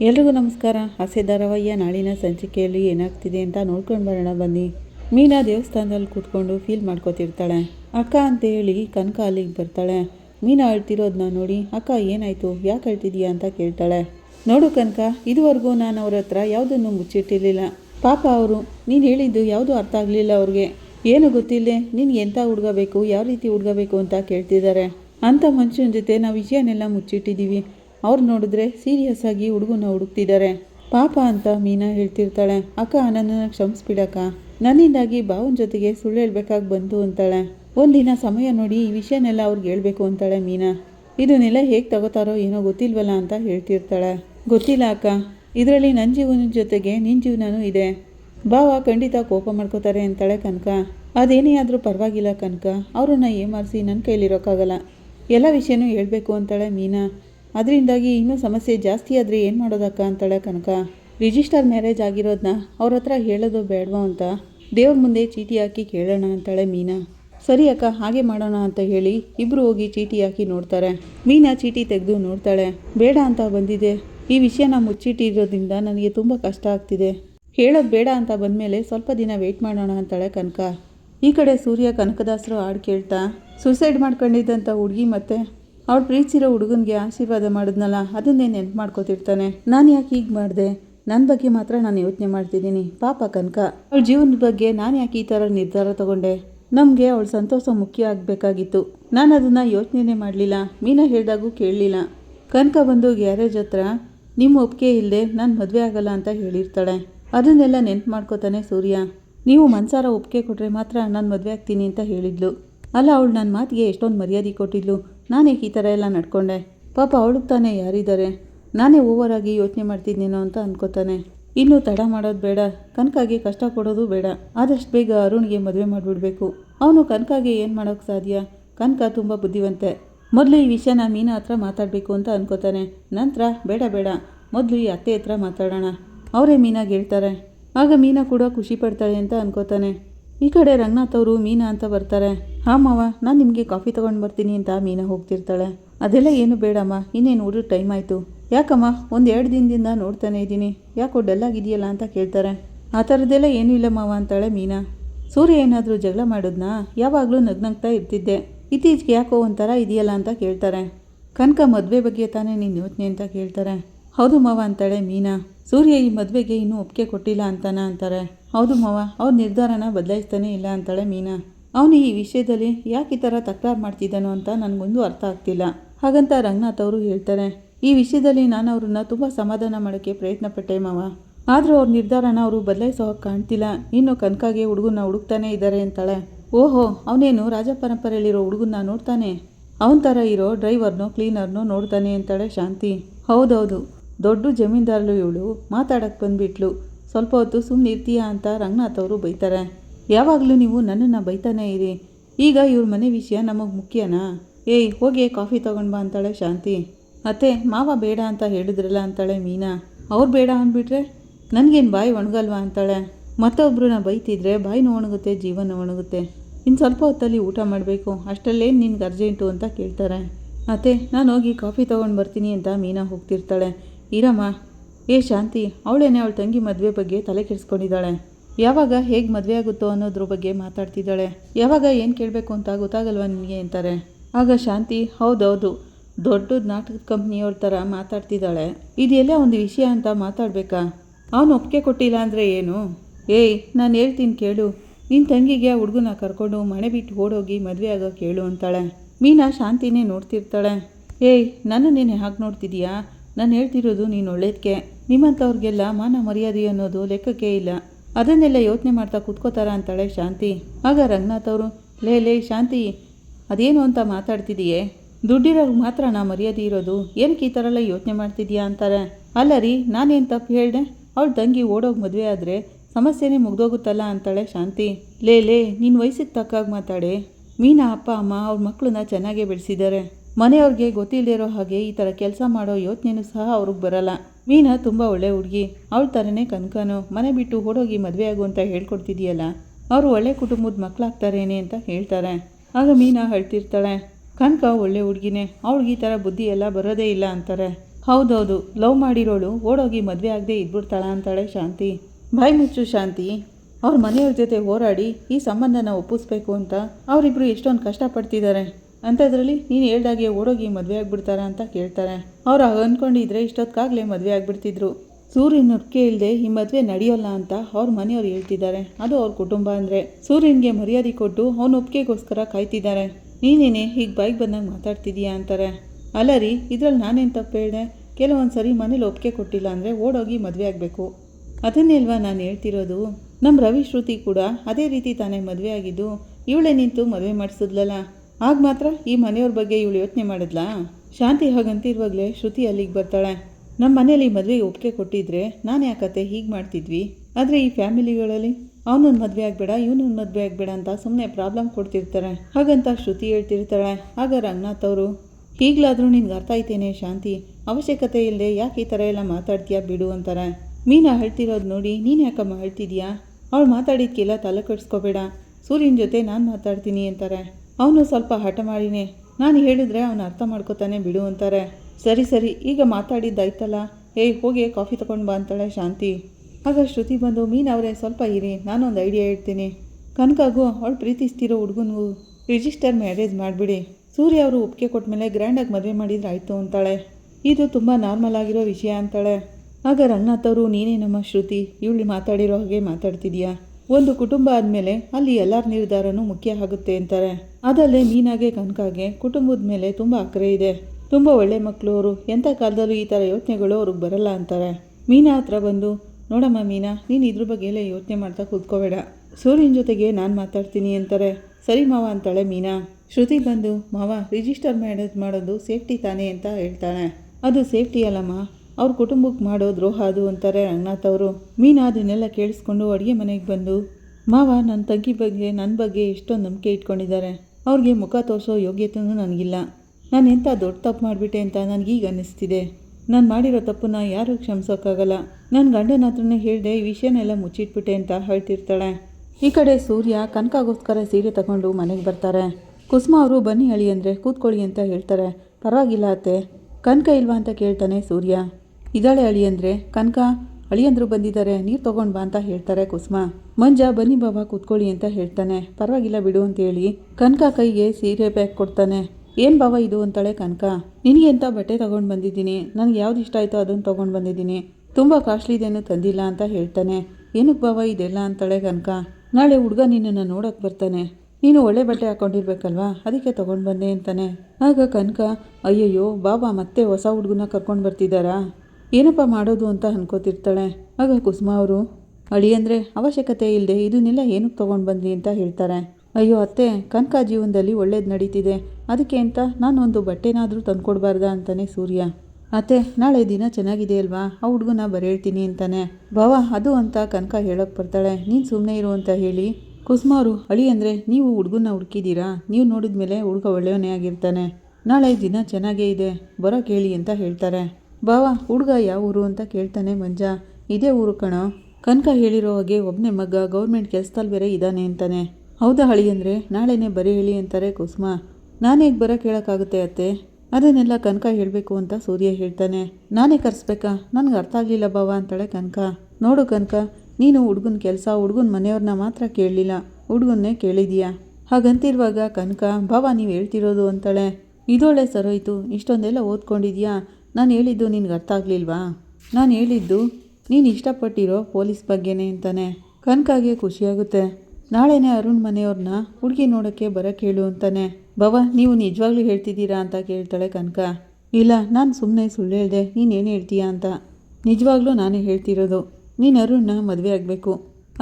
ಎಲ್ರಿಗೂ ನಮಸ್ಕಾರ. ಹಸೆ ಧಾರಾವಾಹಿಯ ನಾಳಿನ ಸಂಚಿಕೆಯಲ್ಲಿ ಏನಾಗ್ತಿದೆ ಅಂತ ನೋಡ್ಕೊಂಡು ಬರೋಣ ಬನ್ನಿ. ಮೀನಾ ದೇವಸ್ಥಾನದಲ್ಲಿ ಕೂತ್ಕೊಂಡು ಫೀಲ್ ಮಾಡ್ಕೋತಿರ್ತಾಳೆ. ಅಕ್ಕ ಅಂತ ಹೇಳಿ ಕನಕ ಅಲ್ಲಿಗೆ ಬರ್ತಾಳೆ. ಮೀನಾ ಅಳ್ತಿರೋದನ್ನ ನೋಡಿ, ಅಕ್ಕ, ಏನಾಯ್ತು? ಯಾಕೆ ಅಳ್ತಿದ್ಯಾ? ಅಂತ ಕೇಳ್ತಾಳೆ. ನೋಡು ಕನಕ, ಇದುವರೆಗೂ ನಾನು ಅವ್ರ ಹತ್ರ ಯಾವುದನ್ನು ಮುಚ್ಚಿಟ್ಟಿರಲಿಲ್ಲ. ಪಾಪ ಅವರು, ನೀನು ಹೇಳಿದ್ದು ಯಾವುದೂ ಅರ್ಥ ಆಗಲಿಲ್ಲ ಅವ್ರಿಗೆ. ಏನು ಗೊತ್ತಿಲ್ಲದೆ ನಿನ್ಗೆ ಎಂಥ ಹುಡುಗ ಬೇಕು ಯಾವ ರೀತಿ ಹುಡ್ಗಬೇಕು ಅಂತ ಕೇಳ್ತಿದ್ದಾರೆ ಅಂಥ ಮನುಷ್ಯನ ಜೊತೆ ನಾವು ವಿಷಯನೆಲ್ಲ ಮುಚ್ಚಿಟ್ಟಿದ್ದೀವಿ ಅವ್ರು ನೋಡಿದ್ರೆ ಸೀರಿಯಸ್ ಆಗಿ ಹುಡುಗನ ಹುಡುಕ್ತಿದ್ದಾರೆ ಪಾಪ ಅಂತ ಮೀನಾ ಹೇಳ್ತಿರ್ತಾಳೆ. ಅಕ್ಕ ನನ್ನನ್ನು ಕ್ಷಮಿಸ್ಬಿಡಕ್ಕ. ನನ್ನಿಂದಾಗಿ ಬಾವನ ಜೊತೆಗೆ ಸುಳ್ಳು ಹೇಳ್ಬೇಕಾಗಿ ಬಂತು ಅಂತಾಳೆ. ಒಂದಿನ ಸಮಯ ನೋಡಿ ಈ ವಿಷಯನೆಲ್ಲ ಅವ್ರಿಗೆ ಹೇಳಬೇಕು ಅಂತಾಳೆ ಮೀನಾ. ಇದನ್ನೆಲ್ಲ ಹೇಗೆ ತಗೋತಾರೋ ಏನೋ ಗೊತ್ತಿಲ್ವಲ್ಲ ಅಂತ ಹೇಳ್ತಿರ್ತಾಳೆ. ಗೊತ್ತಿಲ್ಲ ಅಕ್ಕ. ಇದರಲ್ಲಿ ನನ್ನ ಜೀವನದ ಜೊತೆಗೆ ನಿನ್ನ ಜೀವನನೂ ಇದೆ. ಭಾವ ಖಂಡಿತ ಕೋಪ ಮಾಡ್ಕೋತಾರೆ ಅಂತಾಳೆ ಕನಕ. ಅದೇನೇ ಆದರೂ ಪರವಾಗಿಲ್ಲ ಕನಕ. ಅವ್ರನ್ನ ಏಮಾರಿಸಿ ನನ್ನ ಕೈಲಿರೋಕ್ಕಾಗಲ್ಲ ಎಲ್ಲ ವಿಷಯನೂ ಹೇಳಬೇಕು ಅಂತಾಳೆ ಮೀನಾ. ಅದರಿಂದಾಗಿ ಇನ್ನೂ ಸಮಸ್ಯೆ ಜಾಸ್ತಿ ಆದರೆ ಏನು ಮಾಡೋದಕ್ಕ ಅಂತಾಳೆ ಕನಕ? ರಿಜಿಸ್ಟರ್ ಮ್ಯಾರೇಜ್ ಆಗಿರೋದನ್ನ ಅವ್ರ ಹತ್ರ ಹೇಳೋದು ಬೇಡವಾ ಅಂತ ದೇವ್ರ ಮುಂದೆ ಚೀಟಿ ಹಾಕಿ ಕೇಳೋಣ ಅಂತಾಳೆ ಮೀನಾ. ಸರಿ ಅಕ್ಕ, ಹಾಗೆ ಮಾಡೋಣ ಅಂತ ಹೇಳಿ ಇಬ್ಬರು ಹೋಗಿ ಚೀಟಿ ಹಾಕಿ ನೋಡ್ತಾರೆ. ಮೀನಾ ಚೀಟಿ ತೆಗೆದು ನೋಡ್ತಾಳೆ. ಬೇಡ ಅಂತ ಬಂದಿದೆ. ಈ ವಿಷಯನ ಮುಚ್ಚಿಟ್ಟಿರೋದ್ರಿಂದ ನನಗೆ ತುಂಬ ಕಷ್ಟ ಆಗ್ತಿದೆ. ಹೇಳೋದು ಬೇಡ ಅಂತ ಬಂದಮೇಲೆ ಸ್ವಲ್ಪ ದಿನ ವೆಯ್ಟ್ ಮಾಡೋಣ ಅಂತಾಳೆ ಕನಕ. ಈ ಕಡೆ ಸೂರ್ಯ ಕನಕದಾಸರು ಹಾಡು ಕೇಳ್ತಾ ಸುಸೈಡ್ ಮಾಡ್ಕೊಂಡಿದ್ದಂಥ ಹುಡುಗಿ ಮತ್ತೆ ಅವಳು ಪ್ರೀತಿಸಿರೋ ಹುಡುಗನಿಗೆ ಆಶೀರ್ವಾದ ಮಾಡಿದ್ನಲ್ಲ, ಅದನ್ನೇ ನೆನ್ಪು ಮಾಡ್ಕೋತಿರ್ತಾನೆ. ನಾನು ಯಾಕೆ ಹೀಗೆ ಮಾಡಿದೆ? ನನ್ನ ಬಗ್ಗೆ ಮಾತ್ರ ನಾನು ಯೋಚನೆ ಮಾಡ್ತಿದ್ದೀನಿ. ಪಾಪ ಕನಕ. ಅವ್ಳ ಜೀವನದ ಬಗ್ಗೆ ನಾನು ಯಾಕೆ ಈ ಥರ ನಿರ್ಧಾರ ತಗೊಂಡೆ? ನಮಗೆ ಅವಳ ಸಂತೋಷ ಮುಖ್ಯ ಆಗಬೇಕಾಗಿತ್ತು. ನಾನು ಅದನ್ನು ಯೋಚನೆ ಮಾಡಲಿಲ್ಲ. ಮೀನಾ ಹೇಳಿದಾಗೂ ಕೇಳಲಿಲ್ಲ. ಕನಕ ಬಂದು ಗ್ಯಾರೇಜ್ ಹತ್ರ ನಿಮ್ಮ ಒಪ್ಪಿಗೆ ಇಲ್ಲದೆ ನಾನು ಮದುವೆ ಆಗಲ್ಲ ಅಂತ ಹೇಳಿರ್ತಾಳೆ. ಅದನ್ನೆಲ್ಲ ನೆನ್ಪು ಮಾಡ್ಕೋತಾನೆ ಸೂರ್ಯ. ನೀವು ಮನ್ಸಾರ ಒಪ್ಪಿಗೆ ಕೊಟ್ಟರೆ ಮಾತ್ರ ನಾನು ಮದುವೆ ಆಗ್ತೀನಿ ಅಂತ ಹೇಳಿದ್ಲು. ಅಲ್ಲ ಅವಳು ನನ್ನ ಮಾತಿಗೆ ಎಷ್ಟೊಂದು ಮರ್ಯಾದೆ ಕೊಟ್ಟಿದ್ಲು. ನಾನೇ ಈ ಥರ ಎಲ್ಲ ನಡ್ಕೊಂಡೆ. ಪಾಪ ಅವಳಿಗೆ ತಾನೇ ಯಾರಿದ್ದಾರೆ? ನಾನೇ ಓವರಾಗಿ ಯೋಚನೆ ಮಾಡ್ತಿದ್ದೀನೋ ಅಂತ ಅನ್ಕೋತಾನೆ. ಇನ್ನೂ ತಡ ಮಾಡೋದು ಬೇಡ. ಕನಕಾಗೆ ಕಷ್ಟ ಕೊಡೋದು ಬೇಡ. ಆದಷ್ಟು ಬೇಗ ಅರುಣ್ಗೆ ಮದುವೆ ಮಾಡಿಬಿಡ್ಬೇಕು. ಅವನು ಕನಕಾಗೆ ಏನು ಮಾಡೋಕ್ಕೆ ಸಾಧ್ಯ? ಕನಕ ತುಂಬ ಬುದ್ಧಿವಂತೆ. ಮೊದಲು ಈ ವಿಷಯನ ಮೀನಾ ಹತ್ರ ಮಾತಾಡಬೇಕು ಅಂತ ಅನ್ಕೋತಾನೆ. ನಂತರ ಬೇಡ ಬೇಡ. ಮೊದಲು ಈ ಅತ್ತೆ ಹತ್ರ ಮಾತಾಡೋಣ. ಅವರೇ ಮೀನಾಗೆ ಹೇಳ್ತಾರೆ. ಆಗ ಮೀನಾ ಕೂಡ ಖುಷಿ ಪಡ್ತಾಳೆ ಅಂತ ಅನ್ಕೋತಾನೆ. ಈ ಕಡೆ ರಂಗನಾಥ್ ಅವರು ಮೀನಾ ಅಂತ ಬರ್ತಾರೆ. ಹಾಂ, ಮಾವ, ನಾನು ನಿಮಗೆ ಕಾಫಿ ತೊಗೊಂಡು ಬರ್ತೀನಿ ಅಂತ ಮೀನಾ ಹೋಗ್ತಿರ್ತಾಳೆ. ಅದೆಲ್ಲ ಏನು ಬೇಡಮ್ಮ ಇನ್ನೇನು ಊಟದ ಟೈಮ್ ಆಯಿತು. ಯಾಕಮ್ಮ, ಒಂದು ಎರಡು ದಿನದಿಂದ ನೋಡ್ತಾನೆ ಇದ್ದೀನಿ ಯಾಕೋ ಡಲ್ಲಾಗಿದೆಯಲ್ಲ ಅಂತ ಕೇಳ್ತಾರೆ. ಆ ಥರದ್ದೆಲ್ಲ ಏನೂ ಇಲ್ಲ ಮಾವ ಅಂತಾಳೆ ಮೀನಾ. ಸೂರ್ಯ ಏನಾದರೂ ಜಗಳ ಮಾಡೋದ್ನಾ? ಯಾವಾಗಲೂ ನಗ್ನಗ್ತಾ ಇರ್ತಿದ್ದೆ. ಇತ್ತೀಚೆಗೆ ಯಾಕೋ ಒಂಥರ ಇದೆಯಲ್ಲ ಅಂತ ಕೇಳ್ತಾರೆ. ಕನಕ ಮದುವೆ ಬಗ್ಗೆ ತಾನೇ ನೀನು ಯೋಚನೆ ಅಂತ ಕೇಳ್ತಾರೆ. ಹೌದು ಮಾವ ಅಂತಾಳೆ ಮೀನಾ. ಸೂರ್ಯ ಈ ಮದುವೆಗೆ ಇನ್ನೂ ಒಪ್ಪಿಗೆ ಕೊಟ್ಟಿಲ್ಲ ಅಂತಾನ ಅಂತಾರೆ. ಹೌದು ಮಾವ, ಅವ್ರ ನಿರ್ಧಾರನ ಬದಲಾಯಿಸ್ತಾನೆ ಇಲ್ಲ ಅಂತಾಳೆ ಮೀನಾ. ಅವನು ಈ ವಿಷಯದಲ್ಲಿ ಯಾಕೆ ಈ ಥರ ತಕರಾರು ಮಾಡ್ತಿದ್ದಾನೋ ಅಂತ ನನಗೊಂದು ಅರ್ಥ ಆಗ್ತಿಲ್ಲ. ಹಾಗಂತ ರಂಗನಾಥ್ ಅವರು ಹೇಳ್ತಾರೆ, ಈ ವಿಷಯದಲ್ಲಿ ನಾನು ಅವ್ರನ್ನ ತುಂಬ ಸಮಾಧಾನ ಮಾಡೋಕ್ಕೆ ಪ್ರಯತ್ನ ಪಟ್ಟೆ ಮಾವ. ಆದರೂ ಅವ್ರ ನಿರ್ಧಾರನ ಅವರು ಬದಲಾಯಿಸೋ ಕಾಣ್ತಿಲ್ಲ. ಇನ್ನು ಕನಕಾಗೆ ಹುಡುಗನ ಹುಡುಕ್ತಾನೆ ಇದ್ದಾರೆ ಅಂತಾಳೆ. ಓಹೋ, ಅವನೇನು ರಾಜ ಪರಂಪರೆಯಲ್ಲಿರೋ ಹುಡುಗನ್ನ ನೋಡ್ತಾನೆ? ಅವನ ಥರ ಇರೋ ಡ್ರೈವರ್ನೋ, ಕ್ಲೀನರ್ನೋ ನೋಡ್ತಾನೆ ಅಂತಾಳೆ ಶಾಂತಿ. ಹೌದೌದು. ದೊಡ್ಡ ಜಮೀನ್ದಾರಳು ಇವಳು ಮಾತಾಡಕ್ಕೆ ಬಂದ್ಬಿಟ್ಲು. ಸ್ವಲ್ಪ ಹೊತ್ತು ಸುಮ್ಮನೆ ಇರ್ತೀಯಾ ಅಂತ ರಂಗನಾಥ್ ಅವರು ಬೈತಾರೆ. ಯಾವಾಗಲೂ ನೀವು ನನ್ನನ್ನು ಬೈತಾನೆ ಇರಿ. ಈಗ ಇವ್ರ ಮನೆ ವಿಷಯ ನಮಗೆ ಮುಖ್ಯನಾ? ಏಯ್, ಹೋಗಿ ಕಾಫಿ ತೊಗೊಂಡು ಬಾ ಅಂತಾಳೆ ಶಾಂತಿ. ಅತ್ತೆ, ಮಾವ ಬೇಡ ಅಂತ ಹೇಳಿದ್ರಲ್ಲ ಅಂತಾಳೆ ಮೀನಾ. ಅವ್ರು ಬೇಡ ಅಂದ್ಬಿಟ್ರೆ ನನಗೇನು ಬಾಯಿ ಒಣಗಲ್ವಾ ಅಂತಾಳೆ. ಮತ್ತೊಬ್ಬರನ್ನ ಬೈತಿದ್ರೆ ಬಾಯಿನೂ ಒಣಗುತ್ತೆ, ಜೀವನ ಒಣಗುತ್ತೆ. ಇನ್ನು ಸ್ವಲ್ಪ ಹೊತ್ತಲ್ಲಿ ಊಟ ಮಾಡಬೇಕು. ಅಷ್ಟರಲ್ಲೇನು ನಿನ್ಗೆ ಅರ್ಜೆಂಟು ಅಂತ ಕೇಳ್ತಾರೆ. ಅತ್ತೆ, ನಾನು ಹೋಗಿ ಕಾಫಿ ತೊಗೊಂಡು ಬರ್ತೀನಿ ಅಂತ ಮೀನಾ ಹೋಗ್ತಿರ್ತಾಳೆ. ಇರಮ್ಮ ಏ ಶಾಂತಿ, ಅವಳೇನೆ ಅವಳ ತಂಗಿ ಮದುವೆ ಬಗ್ಗೆ ತಲೆ ಕೆಡಿಸ್ಕೊಂಡಿದ್ದಾಳೆ. ಯಾವಾಗ ಹೇಗೆ ಮದುವೆ ಆಗುತ್ತೋ ಅನ್ನೋದ್ರ ಬಗ್ಗೆ ಮಾತಾಡ್ತಿದ್ದಾಳೆ. ಯಾವಾಗ ಏನು ಕೇಳಬೇಕು ಅಂತ ಗೊತ್ತಾಗಲ್ವಾ ನಿನಗೆ ಅಂತಾರೆ. ಆಗ ಶಾಂತಿ, ಹೌದೌದು ದೊಡ್ಡ ನಾಟಕದ ಕಂಪ್ನಿಯವ್ರ ಥರ ಮಾತಾಡ್ತಿದ್ದಾಳೆ. ಇದೆಲ್ಲ ಒಂದು ವಿಷಯ ಅಂತ ಮಾತಾಡಬೇಕಾ? ಅವನು ಒಪ್ಪಿಗೆ ಕೊಟ್ಟಿಲ್ಲ ಅಂದರೆ ಏನು? ಏಯ್, ನಾನು ಹೇಳ್ತೀನಿ ಕೇಳು. ನಿನ್ನ ತಂಗಿಗೆ ಆ ಹುಡುಗನ ಕರ್ಕೊಂಡು ಮನೆ ಬಿಟ್ಟು ಓಡೋಗಿ ಮದುವೆ ಆಗೋ ಕೇಳು ಅಂತಾಳೆ. ಮೀನಾ ಶಾಂತಿನೇ ನೋಡ್ತಿರ್ತಾಳೆ. ಏಯ್ ನನ್ನ ನೀನು ಹಾಗೆ ನೋಡ್ತಿದೀಯಾ? ನಾನು ಹೇಳ್ತಿರೋದು ನೀನು ಒಳ್ಳೇದಕ್ಕೆ ನಿಮ್ಮಂಥವ್ರಿಗೆಲ್ಲ ಮಾನ ಮರ್ಯಾದೆ ಅನ್ನೋದು ಲೆಕ್ಕಕ್ಕೆ ಇಲ್ಲ. ಅದನ್ನೆಲ್ಲ ಯೋಚನೆ ಮಾಡ್ತಾ ಕೂತ್ಕೋತಾರ ಅಂತಾಳೆ ಶಾಂತಿ. ಆಗ ರಂಗನಾಥ್ ಅವರು, ಲೇ ಲೇ, ಶಾಂತಿ, ಅದೇನು ಅಂತ ಮಾತಾಡ್ತಿದೀಯೇ? ದುಡ್ಡಿರೋರ್ಗೆ ಮಾತ್ರ ನಾ ಮರ್ಯಾದೆ ಇರೋದು. ಏನಕ್ಕೆ ಈ ಥರ ಎಲ್ಲ ಯೋಚನೆ ಮಾಡ್ತಿದ್ಯಾ ಅಂತಾರೆ. ಅಲ್ಲ ರೀ, ನಾನೇನು ತಪ್ಪು ಹೇಳಿದೆ? ಅವಳು ತಂಗಿ ಓಡೋಗಿ ಮದುವೆ ಆದರೆ ಸಮಸ್ಯೆನೇ ಮುಗ್ದೋಗುತ್ತಲ್ಲ ಅಂತಾಳೆ ಶಾಂತಿ. ಲೇ ಲೇ ನಿನ್ನ ವಯಸ್ಸಿಗೆ ತಕ್ಕಾಗಿ ಮಾತಾಡೆ. ಮೀನಾ ಅಪ್ಪ, ಅಮ್ಮ ಅವ್ರ ಮಕ್ಕಳನ್ನ ಚೆನ್ನಾಗೇ ಬೆಳೆಸಿದ್ದಾರೆ ಮನೆಯವ್ರಿಗೆ ಗೊತ್ತಿಲ್ಲದಿರೋ ಹಾಗೆ ಈ ಥರ ಕೆಲಸ ಮಾಡೋ ಯೋಚನೆನೂ ಸಹ ಅವ್ರಿಗೆ ಬರಲ್ಲ. ಮೀನಾ ತುಂಬ ಒಳ್ಳೆ ಹುಡುಗಿ. ಅವಳ ಥರನೇ ಕನಕನು. ಮನೆ ಬಿಟ್ಟು ಓಡೋಗಿ ಮದುವೆ ಆಗು ಅಂತ ಹೇಳ್ಕೊಡ್ತಿದೆಯಲ್ಲ. ಅವರು ಒಳ್ಳೆ ಕುಟುಂಬದ ಮಕ್ಕಳಾಗ್ತಾರೇನೆ ಅಂತ ಹೇಳ್ತಾರೆ. ಆಗ ಮೀನಾ ಹೇಳ್ತಿರ್ತಾಳೆ, ಕನಕ ಒಳ್ಳೆ ಹುಡುಗಿನೇ. ಅವಳಿಗೆ ಈ ಥರ ಬುದ್ಧಿ ಎಲ್ಲ ಬರೋದೇ ಇಲ್ಲ ಅಂತಾರೆ. ಹೌದೌದು. ಲವ್ ಮಾಡಿರೋಳು ಓಡೋಗಿ ಮದುವೆ ಆಗದೆ ಇದ್ಬಿಡ್ತಾಳ ಅಂತಾಳೆ ಶಾಂತಿ. ಬಾಯಿ ಮುಚ್ಚು ಶಾಂತಿ. ಅವ್ರ ಮನೆಯವ್ರ ಜೊತೆ ಹೋರಾಡಿ ಈ ಸಂಬಂಧನ ಒಪ್ಪಿಸ್ಬೇಕು ಅಂತ ಅವರಿಬ್ಬರು ಎಷ್ಟೊಂದು ಕಷ್ಟಪಡ್ತಿದ್ದಾರೆ ಅಂಥದ್ರಲ್ಲಿ ನೀನು ಹೇಳ್ದಾಗೆ ಓಡೋಗಿ ಮದುವೆ ಆಗ್ಬಿಡ್ತಾರ ಅಂತ ಕೇಳ್ತಾರೆ. ಅವ್ರು ಅಂದ್ಕೊಂಡಿದ್ರೆ ಇಷ್ಟೊತ್ತಾಗಲೇ ಮದುವೆ ಆಗಿಬಿಡ್ತಿದ್ರು. ಸೂರ್ಯನ ಒಪ್ಪಿಗೆ ಇಲ್ಲದೆ ಈ ಮದುವೆ ನಡೆಯೋಲ್ಲ ಅಂತ ಅವ್ರ ಮನೆಯವ್ರು ಹೇಳ್ತಿದ್ದಾರೆ. ಅದು ಅವ್ರ ಕುಟುಂಬ ಅಂದರೆ. ಸೂರ್ಯನಿಗೆ ಮರ್ಯಾದೆ ಕೊಟ್ಟು ಅವನ ಒಪ್ಪಿಗೆಗೋಸ್ಕರ ಕಾಯ್ತಿದ್ದಾರೆ. ನೀನೇನೆ ಹೀಗೆ ಬೈಕ್ ಬಂದಂಗೆ ಮಾತಾಡ್ತಿದೀಯಾ ಅಂತಾರೆ. ಅಲ್ಲ ರೀ, ಇದ್ರಲ್ಲಿ ನಾನೇನು ತಪ್ಪು ಹೇಳಿದೆ? ಕೆಲವೊಂದು ಸರಿ ಮನೇಲಿ ಒಪ್ಪಿಗೆ ಕೊಟ್ಟಿಲ್ಲ ಅಂದರೆ ಓಡೋಗಿ ಮದುವೆ ಆಗಬೇಕು. ಅದನ್ನೇ ಅಲ್ವಾ ನಾನು ಹೇಳ್ತಿರೋದು? ನಮ್ಮ ರವಿ ಶ್ರುತಿ ಕೂಡ ಅದೇ ರೀತಿ ತಾನೇ ಮದುವೆ ಆಗಿದ್ದು, ಇವಳೇ ನಿಂತು ಮದುವೆ ಮಾಡಿಸಿದ್ಲಲ್ಲ? ಆಗ ಮಾತ್ರ ಈ ಮನೆಯವ್ರ ಬಗ್ಗೆ ಇವಳು ಯೋಚನೆ ಮಾಡಿದ್ಲಾ? ಶಾಂತಿ ಹಾಗಂತಿರುವಾಗಲೇ ಶ್ರುತಿ ಅಲ್ಲಿಗೆ ಬರ್ತಾಳೆ. ನಮ್ಮ ಮನೇಲಿ ಮದುವೆಗೆ ಒಪ್ಪಿಗೆ ಕೊಟ್ಟಿದ್ರೆ ನಾನು ಯಾಕತ್ತೆ ಹೀಗೆ ಮಾಡ್ತಿದ್ವಿ? ಆದರೆ ಈ ಫ್ಯಾಮಿಲಿಗಳಲ್ಲಿ ಅವನೊಂದು ಮದುವೆ ಆಗಬೇಡ, ಇವನೊಂದು ಮದುವೆ ಆಗಬೇಡ ಅಂತ ಸುಮ್ಮನೆ ಪ್ರಾಬ್ಲಮ್ ಕೊಡ್ತಿರ್ತಾರೆ. ಹಾಗಂತ ಶ್ರುತಿ ಹೇಳ್ತಿರ್ತಾಳೆ. ಆಗ ರಂಗನಾಥ್ ಅವರು ಈಗಲಾದರೂ ನಿನ್ಗೆ ಅರ್ಥ ಆಯ್ತೇನೆ ಶಾಂತಿ. ಅವಶ್ಯಕತೆ ಇಲ್ಲದೆ ಯಾಕೆ ಈ ಥರ ಎಲ್ಲ ಮಾತಾಡ್ತೀಯಾ ಬಿಡು ಅಂತಾರೆ. ಮೀನಾ ಹೇಳ್ತಿರೋದು ನೋಡಿ, ನೀನು ಯಾಕಮ್ಮ ಹೇಳ್ತಿದ್ಯಾ? ಅವಳು ಮಾತಾಡಿದ್ಕೆಲ್ಲ ತಲೆ ಕಟ್ಸ್ಕೋಬೇಡ ಸೂರ್ಯನ ಜೊತೆ ನಾನು ಮಾತಾಡ್ತೀನಿ ಅಂತಾರೆ. ಅವನು ಸ್ವಲ್ಪ ಹಠ ಮಾಡಿನಿ, ನಾನು ಹೇಳಿದರೆ ಅವನು ಅರ್ಥ ಮಾಡ್ಕೋತಾನೆ ಬಿಡು ಅಂತಾರೆ. ಸರಿ ಸರಿ, ಈಗ ಮಾತಾಡಿದ್ದಾಯ್ತಲ್ಲ. ಏಯ್, ಹೋಗಿ ಕಾಫಿ ತಗೊಂಡು ಬಾ ಅಂತಾಳೆ ಶಾಂತಿ. ಆಗ ಶ್ರುತಿ ಬಂದು, ಮೀನು ಅವರೇ, ಸ್ವಲ್ಪ ಇರಿ, ನಾನೊಂದು ಐಡಿಯಾ ಹೇಳ್ತೀನಿ. ಕನಕಾಗೂ, ಅವಳು ಪ್ರೀತಿಸ್ತಿರೋ ಹುಡುಗನು ರಿಜಿಸ್ಟರ್ ಮ್ಯಾರೇಜ್ ಮಾಡಿಬಿಡಿ. ಸೂರ್ಯ ಅವರು ಒಪ್ಪಿಗೆ ಕೊಟ್ಮೇಲೆ ಗ್ರ್ಯಾಂಡಾಗಿ ಮದುವೆ ಮಾಡಿದ್ರೆ ಆಯಿತು ಅಂತಾಳೆ. ಇದು ತುಂಬ ನಾರ್ಮಲ್ ಆಗಿರೋ ವಿಷಯ ಅಂತಾಳೆ. ಆಗ ರಂಗನಾಥ್ ಅವರು, ನೀನೇ ನಮ್ಮ ಶ್ರುತಿ, ಇವಳು ಮಾತಾಡಿರೋ ಹಾಗೆ ಮಾತಾಡ್ತಿದ್ಯಾ? ಒಂದು ಕುಟುಂಬ ಆದಮೇಲೆ ಅಲ್ಲಿ ಎಲ್ಲರ ನಿರ್ಧಾರನೂ ಮುಖ್ಯ ಆಗುತ್ತೆ ಅಂತಾರೆ. ಅದಲ್ಲೇ ಮೀನಾಗೆ ಕನಕಾಗೆ ಕುಟುಂಬದ ಮೇಲೆ ತುಂಬ ಅಕ್ಕರೆ ಇದೆ. ತುಂಬ ಒಳ್ಳೆ ಮಕ್ಕಳು ಅವರು ಎಂಥ ಕಾಲದಲ್ಲೂ ಈ ಥರ ಯೋಚನೆಗಳು ಅವ್ರಿಗೆ ಬರಲ್ಲ ಅಂತಾರೆ. ಮೀನಾ ಹತ್ರ ಬಂದು, ನೋಡಮ್ಮ ಮೀನಾ, ನೀನು ಇದ್ರ ಬಗ್ಗೆ ಎಲ್ಲ ಯೋಚನೆ ಮಾಡ್ತಾ ಕೂತ್ಕೋಬೇಡ. ಸೂರ್ಯನ ಜೊತೆಗೆ ನಾನು ಮಾತಾಡ್ತೀನಿ ಅಂತಾರೆ. ಸರಿ ಮಾವ, ಅಂತಾಳೆ ಮೀನಾ. ಶ್ರುತಿ ಬಂದು, ಮಾವ ರಿಜಿಸ್ಟರ್ ಮಾಡೋದು ಮಾಡೋದು ಸೇಫ್ಟಿ ತಾನೇ ಅಂತ ಹೇಳ್ತಾಳೆ. ಅದು ಸೇಫ್ಟಿ ಅಲ್ಲಮ್ಮ. ಅವ್ರ ಕುಟುಂಬಕ್ಕೆ ಮಾಡೋ ದ್ರೋಹ ಅದು ಅಂತಾರೆ ರಂಗನಾಥ್ ಅವರು. ಮೀನಾ ಅದನ್ನೆಲ್ಲ ಕೇಳಿಸ್ಕೊಂಡು ಅಡುಗೆ ಮನೆಗೆ ಬಂದು, ಮಾವ ನನ್ನ ತಂಗಿ ಬಗ್ಗೆ ನನ್ನ ಬಗ್ಗೆ ಎಷ್ಟೊಂದು ನಂಬಿಕೆ ಇಟ್ಕೊಂಡಿದ್ದಾರೆ. ಅವ್ರಿಗೆ ಮುಖ ತೋರಿಸೋ ಯೋಗ್ಯತೆಯೂ ನನಗಿಲ್ಲ. ನಾನು ಎಂಥ ದೊಡ್ಡ ತಪ್ಪು ಮಾಡಿಬಿಟ್ಟೆ ಅಂತ ನನಗೀಗ ಅನ್ನಿಸ್ತಿದೆ. ನಾನು ಮಾಡಿರೋ ತಪ್ಪನ್ನ ಯಾರೂ ಕ್ಷಮಿಸೋಕ್ಕಾಗಲ್ಲ. ನನ್ನ ಗಂಡನ ಹತ್ರನೇ ಹೇಳಿದೆ ಈ ವಿಷಯನೆಲ್ಲ ಮುಚ್ಚಿಟ್ಬಿಟ್ಟೆ ಅಂತ ಹೇಳ್ತಿರ್ತಾಳೆ. ಈ ಕಡೆ ಸೂರ್ಯ ಕನಕಾಗೋಸ್ಕರ ಸೀರೆ ತಗೊಂಡು ಮನೆಗೆ ಬರ್ತಾರೆ. ಕುಸುಮ ಅವರು, ಬನ್ನಿ ಅಳಿ ಅಂದರೆ ಕೂತ್ಕೊಳ್ಳಿ ಅಂತ ಹೇಳ್ತಾರೆ. ಪರವಾಗಿಲ್ಲ ಅತ್ತೆ. ಕನಕ ಇಲ್ವಾ ಅಂತ ಕೇಳ್ತಾನೆ ಸೂರ್ಯ. ಇದ್ದಾಳೆ ಅಳಿ ಅಂದರೆ, ಕನಕ ಅಳಿಯಂದರು ಬಂದಿದ್ದಾರೆ, ನೀರು ತಗೊಂಡು ಬಾ ಅಂತ ಹೇಳ್ತಾರೆ ಕುಸುಮ. ಮಂಜ, ಬನ್ನಿ ಬಾಬಾ, ಕೂತ್ಕೊಳ್ಳಿ ಅಂತ ಹೇಳ್ತಾನೆ. ಪರವಾಗಿಲ್ಲ ಬಿಡು ಅಂತ ಹೇಳಿ ಕನಕ ಕೈಗೆ ಸೀರೆ ಬ್ಯಾಗ್ ಕೊಡ್ತಾನೆ. ಏನು ಬಾಬಾ ಇದು? ಅಂತಾಳೆ ಕನಕ. ನಿನಗೆ ಅಂತ ಬಟ್ಟೆ ತಗೊಂಡು ಬಂದಿದ್ದೀನಿ? ನನಗೆ ಯಾವ್ದು ಇಷ್ಟ ಆಯಿತೋ ಅದನ್ನು ತೊಗೊಂಡು ಬಂದಿದ್ದೀನಿ. ತುಂಬ ಕಾಸ್ಟ್ಲಿದೇನು ತಂದಿಲ್ಲ ಅಂತ ಹೇಳ್ತಾನೆ. ಏನಕ್ಕೆ ಬಾಬಾ ಇದೆಲ್ಲ? ಅಂತಾಳೆ ಕನಕ. ನಾಳೆ ಹುಡುಗ ನಿನ್ನನ್ನು ನೋಡೋಕೆ ಬರ್ತಾನೆ. ನೀನು ಒಳ್ಳೆ ಬಟ್ಟೆ ಹಾಕೊಂಡಿರ್ಬೇಕಲ್ವಾ? ಅದಕ್ಕೆ ತೊಗೊಂಡು ಬಂದೆ ಅಂತಾನೆ. ಆಗ ಕನಕ, ಅಯ್ಯಯ್ಯೋ, ಬಾಬಾ ಮತ್ತೆ ಹೊಸ ಹುಡುಗನ ಕರ್ಕೊಂಡು ಬರ್ತಿದ್ದಾರಾ? ಏನಪ್ಪ ಮಾಡೋದು ಅಂತ ಅನ್ಕೋತಿರ್ತಾಳೆ. ಆಗ ಕುಸುಮ ಅವರು, ಅಳಿ ಅಂದರೆ ಅವಶ್ಯಕತೆ ಇಲ್ಲದೆ ಇದನ್ನೆಲ್ಲ ಏನಕ್ಕೆ ತೊಗೊಂಡು ಬಂದ್ರಿ ಅಂತ ಹೇಳ್ತಾರೆ. ಅಯ್ಯೋ ಅತ್ತೆ, ಕನಕ ಜೀವನದಲ್ಲಿ ಒಳ್ಳೇದು ನಡೀತಿದೆ. ಅದಕ್ಕೆ ಅಂತ ನಾನೊಂದು ಬಟ್ಟೆನಾದರೂ ತಂದುಕೊಡ್ಬಾರ್ದ ಅಂತಾನೆ ಸೂರ್ಯ. ಅತ್ತೆ, ನಾಳೆ ದಿನ ಚೆನ್ನಾಗಿದೆ ಅಲ್ವಾ? ಆ ಹುಡುಗನ ಬರೇಳ್ತೀನಿ ಅಂತಾನೆ. ಭಾವ ಅದು ಅಂತ ಕನಕ ಹೇಳೋಕೆ ಬರ್ತಾಳೆ. ನೀನು ಸುಮ್ಮನೆ ಇರು ಅಂತ ಹೇಳಿ ಕುಸುಮ ಅವರು, ಅಳಿ ಅಂದರೆ ನೀವು ಹುಡುಗನ ಹುಡುಕಿದ್ದೀರಾ ನೀವು ನೋಡಿದ್ಮೇಲೆ ಹುಡುಗ ಒಳ್ಳೆಯವನೇ ಆಗಿರ್ತಾನೆ. ನಾಳೆ ದಿನ ಚೆನ್ನಾಗೇ ಇದೆ. ಬರೋ ಕೇಳಿ ಅಂತ ಹೇಳ್ತಾರೆ. ಬಾವ, ಹುಡುಗ ಯಾವ ಊರು ಅಂತ ಕೇಳ್ತಾನೆ ಮಂಜ. ಇದೇ ಊರು ಕಣೋ. ಕನಕ ಹೇಳಿರೋ ಹಾಗೆ ಒಬ್ಬನೇ ಮಗ ಗೌರ್ಮೆಂಟ್ ಕೆಲಸದಲ್ಲಿ ಬೇರೆ ಇದ್ದಾನೆ ಅಂತಾನೆ. ಹೌದಾ ಹಳಿ ಅಂದರೆ? ನಾಳೆನೇ ಬರೀ ಹೇಳಿ ಅಂತಾರೆ ಕುಸುಮ. ನಾನೇಗೆ ಬರೋ ಕೇಳೋಕ್ಕಾಗುತ್ತೆ ಅತ್ತೆ? ಅದನ್ನೆಲ್ಲ ಕನಕ ಹೇಳಬೇಕು ಅಂತ ಸೂರ್ಯ ಹೇಳ್ತಾನೆ. ನಾನೇ ಕರೆಸ್ಬೇಕಾ? ನನಗೆ ಅರ್ಥ ಆಗಲಿಲ್ಲ ಬಾವ ಅಂತಾಳೆ ಕನಕ. ನೋಡು ಕನಕ, ನೀನು ಹುಡುಗನ ಕೆಲಸ ಹುಡುಗನ ಮನೆಯವ್ರನ್ನ ಮಾತ್ರ ಕೇಳಲಿಲ್ಲ. ಹುಡುಗನ್ನೇ ಕೇಳಿದೀಯಾ? ಹಾಗಂತಿರುವಾಗ ಕನಕ, ಬಾವ ನೀವು ಹೇಳ್ತಿರೋದು ಅಂತಾಳೆ. ಇದೊಳ್ಳೆ ಸರೋಯ್ತು, ಇಷ್ಟೊಂದೆಲ್ಲ ಓದ್ಕೊಂಡಿದ್ಯಾ? ನಾನು ಹೇಳಿದ್ದು ನಿನಗೆ ಅರ್ಥ ಆಗಲಿಲ್ವಾ? ನಾನು ಹೇಳಿದ್ದು, ನೀನು ಇಷ್ಟಪಟ್ಟಿರೋ ಪೊಲೀಸ್ ಬಗ್ಗೆನೇ ಅಂತಾನೆ. ಕನಕಾಗೆ ಖುಷಿಯಾಗುತ್ತೆ. ನಾಳೆನೇ ಅರುಣ್ ಮನೆಯವ್ರನ್ನ ಹುಡುಗಿ ನೋಡೋಕ್ಕೆ ಬರೋಕ್ಕೆ ಹೇಳು ಅಂತಾನೆ. ಭವ, ನೀವು ನಿಜವಾಗ್ಲೂ ಹೇಳ್ತಿದ್ದೀರಾ ಅಂತ ಕೇಳ್ತಾಳೆ ಕನಕ ಇಲ್ಲ, ನಾನು ಸುಮ್ಮನೆ ಸುಳ್ಳು ಹೇಳ್ದೆ ನೀನೇನು ಹೇಳ್ತೀಯಾ ಅಂತ. ನಿಜವಾಗ್ಲೂ ನಾನೇ ಹೇಳ್ತಿರೋದು. ನೀನು ಅರುಣ್ನ ಮದುವೆ ಆಗಬೇಕು.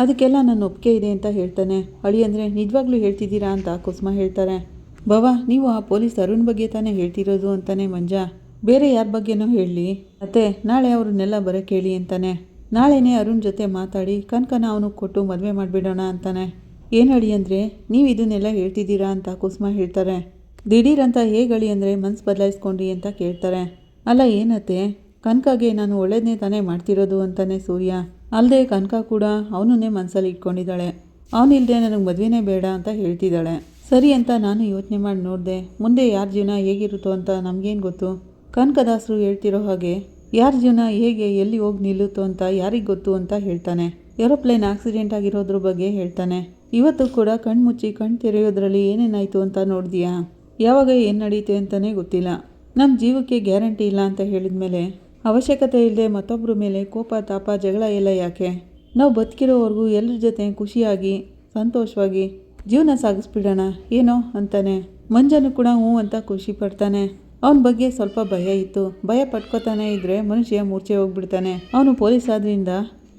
ಅದಕ್ಕೆಲ್ಲ ನನ್ನ ಒಪ್ಪಿಗೆ ಇದೆ ಅಂತ ಹೇಳ್ತಾನೆ. ಅಳಿ ಅಂದರೆ ನಿಜವಾಗ್ಲೂ ಹೇಳ್ತಿದ್ದೀರಾ ಅಂತ ಕುಸುಮ ಹೇಳ್ತಾರೆ. ಭವ, ನೀವು ಆ ಪೊಲೀಸ್ ಅರುಣ್ ಬಗ್ಗೆ ತಾನೇ ಹೇಳ್ತಿರೋದು ಅಂತಾನೆ ಮಂಜ. ಬೇರೆ ಯಾರ ಬಗ್ಗೆನೂ ಹೇಳಲಿ ಮತ್ತೆ ನಾಳೆ ಅವ್ರನ್ನೆಲ್ಲ ಬರೋಕ್ಕೆ ಹೇಳಿ ಅಂತಾನೆ. ನಾಳೆನೇ ಅರುಣ್ ಜೊತೆ ಮಾತಾಡಿ ಕನಕನ ಅವನು ಕೊಟ್ಟು ಮದುವೆ ಮಾಡಿಬಿಡೋಣ ಅಂತಾನೆ. ಏನು ಹೇಳಿ ಅಂದರೆ, ನೀವು ಇದನ್ನೆಲ್ಲ ಹೇಳ್ತಿದ್ದೀರಾ ಅಂತ ಕುಸುಮ ಹೇಳ್ತಾರೆ. ದಿಢೀರಂತ ಹೇಗಳಿ ಅಂದರೆ ಮನ್ಸು ಬದಲಾಯಿಸ್ಕೊಂಡ್ರಿ ಅಂತ ಕೇಳ್ತಾರೆ. ಅಲ್ಲ ಏನತ್ತೆ, ಕನಕಗೆ ನಾನು ಒಳ್ಳೇದನ್ನೇ ತಾನೇ ಮಾಡ್ತಿರೋದು ಅಂತಾನೆ ಸೂರ್ಯ. ಅಲ್ಲದೆ ಕನಕ ಕೂಡ ಅವನನ್ನೇ ಮನಸ್ಸಲ್ಲಿ ಇಟ್ಕೊಂಡಿದ್ದಾಳೆ. ಅವನಿಲ್ಲದೆ ನನಗೆ ಮದುವೆನೇ ಬೇಡ ಅಂತ ಹೇಳ್ತಿದ್ದಾಳೆ. ಸರಿ ಅಂತ ನಾನು ಯೋಚನೆ ಮಾಡಿ ನೋಡಿದೆ, ಮುಂದೆ ಯಾರ ಜೀವನ ಹೇಗಿರುತ್ತೋ ಅಂತ ನಮಗೇನು ಗೊತ್ತು? ಕನಕದಾಸರು ಹೇಳ್ತಿರೋ ಹಾಗೆ, ಯಾರ ಜೀವನ ಹೇಗೆ, ಎಲ್ಲಿ ಹೋಗಿ ನಿಲ್ಲುತ್ತೋ ಅಂತ ಯಾರಿಗೆ ಗೊತ್ತು ಅಂತ ಹೇಳ್ತಾನೆ. ಏರೋಪ್ಲೇನ್ ಆಕ್ಸಿಡೆಂಟ್ ಆಗಿರೋದ್ರ ಬಗ್ಗೆ ಹೇಳ್ತಾನೆ. ಇವತ್ತು ಕೂಡ ಕಣ್ಮುಚ್ಚಿ ಕಣ್ ತೆರೆಯೋದ್ರಲ್ಲಿ ಏನೇನಾಯಿತು ಅಂತ ನೋಡಿದ್ಯಾ? ಯಾವಾಗ ಏನು ನಡೀತೆ ಅಂತಲೇ ಗೊತ್ತಿಲ್ಲ. ನಮ್ಮ ಜೀವಕ್ಕೆ ಗ್ಯಾರಂಟಿ ಇಲ್ಲ ಅಂತ ಹೇಳಿದ್ಮೇಲೆ ಅವಶ್ಯಕತೆ ಇಲ್ಲದೆ ಮತ್ತೊಬ್ಬರ ಮೇಲೆ ಕೋಪ, ತಾಪ, ಜಗಳ ಎಲ್ಲ ಯಾಕೆ? ನಾವು ಬದುಕಿರೋವರೆಗೂ ಎಲ್ಲರ ಜೊತೆ ಖುಷಿಯಾಗಿ, ಸಂತೋಷವಾಗಿ ಜೀವನ ಸಾಗಿಸ್ಬಿಡೋಣ, ಏನೋ ಅಂತಾನೆ. ಮಂಜನು ಕೂಡ ಹ್ಞೂ ಅಂತ ಖುಷಿ ಪಡ್ತಾನೆ. ಅವನ ಬಗ್ಗೆ ಸ್ವಲ್ಪ ಭಯ ಇತ್ತು. ಭಯ ಪಟ್ಕೋತಾನೆ ಇದ್ರೆ ಮನುಷ್ಯ ಮೂರ್ಛೆ ಹೋಗ್ಬಿಡ್ತಾನೆ. ಅವನು ಪೊಲೀಸ್ ಆದ್ರಿಂದ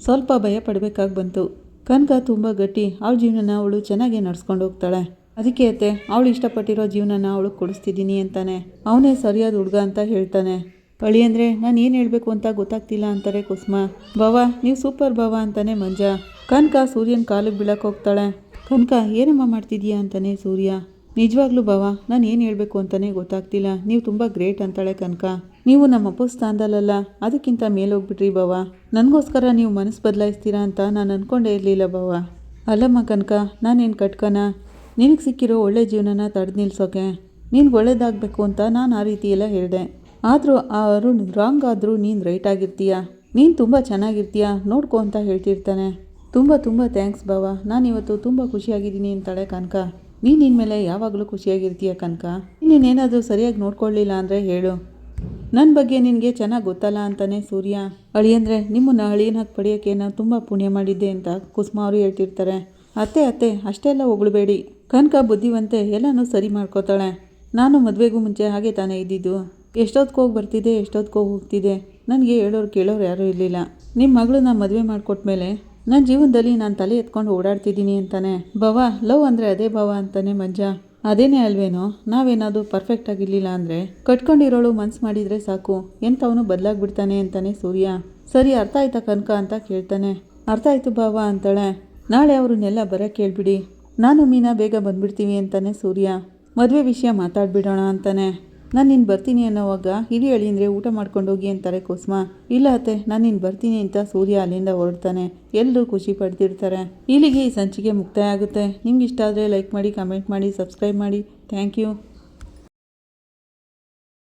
ಸ್ವಲ್ಪ ಭಯ ಪಡಬೇಕಾಗಿ ಬಂತು. ಕನಕ ತುಂಬ ಗಟ್ಟಿ. ಅವಳ ಜೀವನನ ಅವಳು ಚೆನ್ನಾಗಿ ನಡ್ಸ್ಕೊಂಡು ಹೋಗ್ತಾಳೆ. ಅದಕ್ಕೆ ಅತ್ತೆ, ಅವಳು ಇಷ್ಟಪಟ್ಟಿರೋ ಜೀವನನ ಅವಳು ಕೊಡಿಸ್ತಿದ್ದೀನಿ ಅಂತಾನೆ. ಅವನೇ ಸರಿಯಾದ ಹುಡುಗ ಅಂತ ಹೇಳ್ತಾನೆ. ಅಳಿ ಅಂದರೆ ನಾನು ಏನು ಹೇಳಬೇಕು ಅಂತ ಗೊತ್ತಾಗ್ತಿಲ್ಲ ಅಂತಾರೆ ಕುಸುಮ. ಭವ, ನೀವು ಸೂಪರ್ ಭವ ಅಂತಾನೆ ಮಂಜ. ಕನಕ ಸೂರ್ಯನ ಕಾಲಿಗೆ ಬೀಳಕ್ಕೆ ಹೋಗ್ತಾಳೆ. ಕನಕ, ಏನಮ್ಮ ಮಾಡ್ತಿದ್ಯಾ ಅಂತಾನೆ ಸೂರ್ಯ. ನಿಜವಾಗ್ಲೂ ಭವ, ನಾನು ಏನು ಹೇಳಬೇಕು ಅಂತಲೇ ಗೊತ್ತಾಗ್ತಿಲ್ಲ. ನೀವು ತುಂಬ ಗ್ರೇಟ್ ಅಂತಾಳೆ ಕನಕ. ನೀವು ನಮ್ಮ ಅಪ್ಪ ಸ್ಥಾನದಲ್ಲಲ್ಲ ಅದಕ್ಕಿಂತ ಮೇಲೋಗ್ಬಿಟ್ರಿ ಭವ. ನನಗೋಸ್ಕರ ನೀವು ಮನಸ್ಸು ಬದಲಾಯಿಸ್ತೀರಾ ಅಂತ ನಾನು ಅಂದ್ಕೊಂಡೇ ಇರಲಿಲ್ಲ ಭವ. ಅಲ್ಲಮ್ಮ ಕನಕ, ನಾನೇನು ಕಟ್ಕನ? ನಿನಗೆ ಸಿಕ್ಕಿರೋ ಒಳ್ಳೆ ಜೀವನನ ತಡೆದು ನಿಲ್ಸೋಕೆ. ನಿನ್ಗೆ ಒಳ್ಳೇದಾಗಬೇಕು ಅಂತ ನಾನು ಆ ರೀತಿ ಎಲ್ಲ ಹೇಳಿದೆ. ಆದರೂ ಆ ಅರುಣ್ ರಾಂಗ್ ಆದರೂ ನೀನು ರೈಟ್ ಆಗಿರ್ತೀಯ. ನೀನು ತುಂಬ ಚೆನ್ನಾಗಿರ್ತೀಯ, ನೋಡ್ಕೊ ಅಂತ ಹೇಳ್ತಿರ್ತಾನೆ. ತುಂಬ ತುಂಬ ಥ್ಯಾಂಕ್ಸ್ ಬಾವ ನಾನಿವತ್ತು ತುಂಬ ಖುಷಿಯಾಗಿದ್ದೀನಿ ಅಂತಾಳೆ ಕನಕ. ನೀನು ಮೇಲೆ ಯಾವಾಗಲೂ ಖುಷಿಯಾಗಿರ್ತೀಯ ಕನಕ? ನೀನೇನಾದರೂ ಸರಿಯಾಗಿ ನೋಡ್ಕೊಳ್ಳಿಲ್ಲ ಅಂದರೆ ಹೇಳು. ನನ್ನ ಬಗ್ಗೆ ನಿನಗೆ ಚೆನ್ನಾಗಿ ಗೊತ್ತಲ್ಲ ಅಂತಾನೆ ಸೂರ್ಯ. ಅಳಿ ಅಂದರೆ ನಿಮ್ಮನ್ನ ಹಾಕಿ ಪಡೆಯೋಕ್ಕೆ ನಾನು ತುಂಬ ಪುಣ್ಯ ಮಾಡಿದ್ದೆ ಅಂತ ಕುಸುಮ ಅವರು ಹೇಳ್ತಿರ್ತಾರೆ. ಅತ್ತೆ ಅತ್ತೆ, ಅಷ್ಟೆಲ್ಲ ಹೊಗಳಬೇಡಿ. ಕನಕ ಬುದ್ಧಿವಂತೆ ಎಲ್ಲನೂ ಸರಿ ಮಾಡ್ಕೋತಾಳೆ. ನಾನು ಮದುವೆಗೂ ಮುಂಚೆ ಹಾಗೆ ತಾನೇ ಇದ್ದಿದ್ದು. ಎಷ್ಟೊತ್ತಿಗೆ ಹೋಗಿ ಬರ್ತಿದ್ದೆ ಎಷ್ಟೊತ್ತಿಗೆ ಹೋಗಿ ಹೋಗ್ತಿದ್ದೆ ನನಗೆ ಹೇಳೋರು ಕೇಳೋರು ಯಾರೂ ಇರಲಿಲ್ಲ. ನಿಮ್ಮ ಮಗಳನ್ನ ಮದುವೆ ಮಾಡಿಕೊಟ್ಮೇಲೆ ನನ್ನ ಜೀವನದಲ್ಲಿ ನಾನು ತಲೆ ಎತ್ಕೊಂಡು ಓಡಾಡ್ತಿದ್ದೀನಿ ಅಂತಾನೆ. ಭವ, ಲವ್ ಅಂದರೆ ಅದೇ ಭವ ಅಂತಾನೆ ಮಜ್ಜ. ಅದೇನೇ ಅಲ್ವೇನೋ, ನಾವೇನಾದರೂ ಪರ್ಫೆಕ್ಟ್ ಆಗಿರಲಿಲ್ಲ ಅಂದರೆ ಕಟ್ಕೊಂಡಿರೋಳು ಮನ್ಸು ಮಾಡಿದರೆ ಸಾಕು. ಎಂಥವನು ಬದಲಾಗ್ಬಿಡ್ತಾನೆ ಅಂತಾನೆ ಸೂರ್ಯ. ಸರಿ, ಅರ್ಥ ಆಯ್ತಾ ಕನಕ ಅಂತ ಕೇಳ್ತಾನೆ. ಅರ್ಥ ಆಯ್ತು ಭಾವ ಅಂತಾಳೆ. ನಾಳೆ ಅವ್ರನ್ನೆಲ್ಲ ಬರೋಕ್ಕೆ ಕೇಳ್ಬಿಡಿ ನಾನು ಮೀನಾ ಬೇಗ ಬಂದ್ಬಿಡ್ತೀವಿ ಅಂತಾನೆ ಸೂರ್ಯ. ಮದುವೆ ವಿಷಯ ಮಾತಾಡ್ಬಿಡೋಣ ಅಂತಾನೆ. ನಾನು ನೀನು ಬರ್ತೀನಿ ಅನ್ನೋವಾಗ ಹಿರಿ ಅಂದರೆ ಊಟ ಮಾಡ್ಕೊಂಡು ಹೋಗಿ ಅಂತಾರೆ ಕುಸುಮ. ಇಲ್ಲ ಅತ್ತೆ, ನಾನು ನೀನು ಬರ್ತೀನಿ ಅಂತ ಸೂರ್ಯ ಅಲ್ಲಿಂದ ಹೊರಡ್ತಾನೆ. ಎಲ್ಲರೂ ಖುಷಿ ಪಡ್ತಿರ್ತಾರೆ. ಇಲ್ಲಿಗೆ ಈ ಸಂಚಿಕೆ ಮುಕ್ತಾಯ ಆಗುತ್ತೆ. ನಿಮ್ಗೆ ಇಷ್ಟ ಆದರೆ ಲೈಕ್ ಮಾಡಿ ಕಮೆಂಟ್ ಮಾಡಿ ಸಬ್ಸ್ಕ್ರೈಬ್ ಮಾಡಿ. Thank you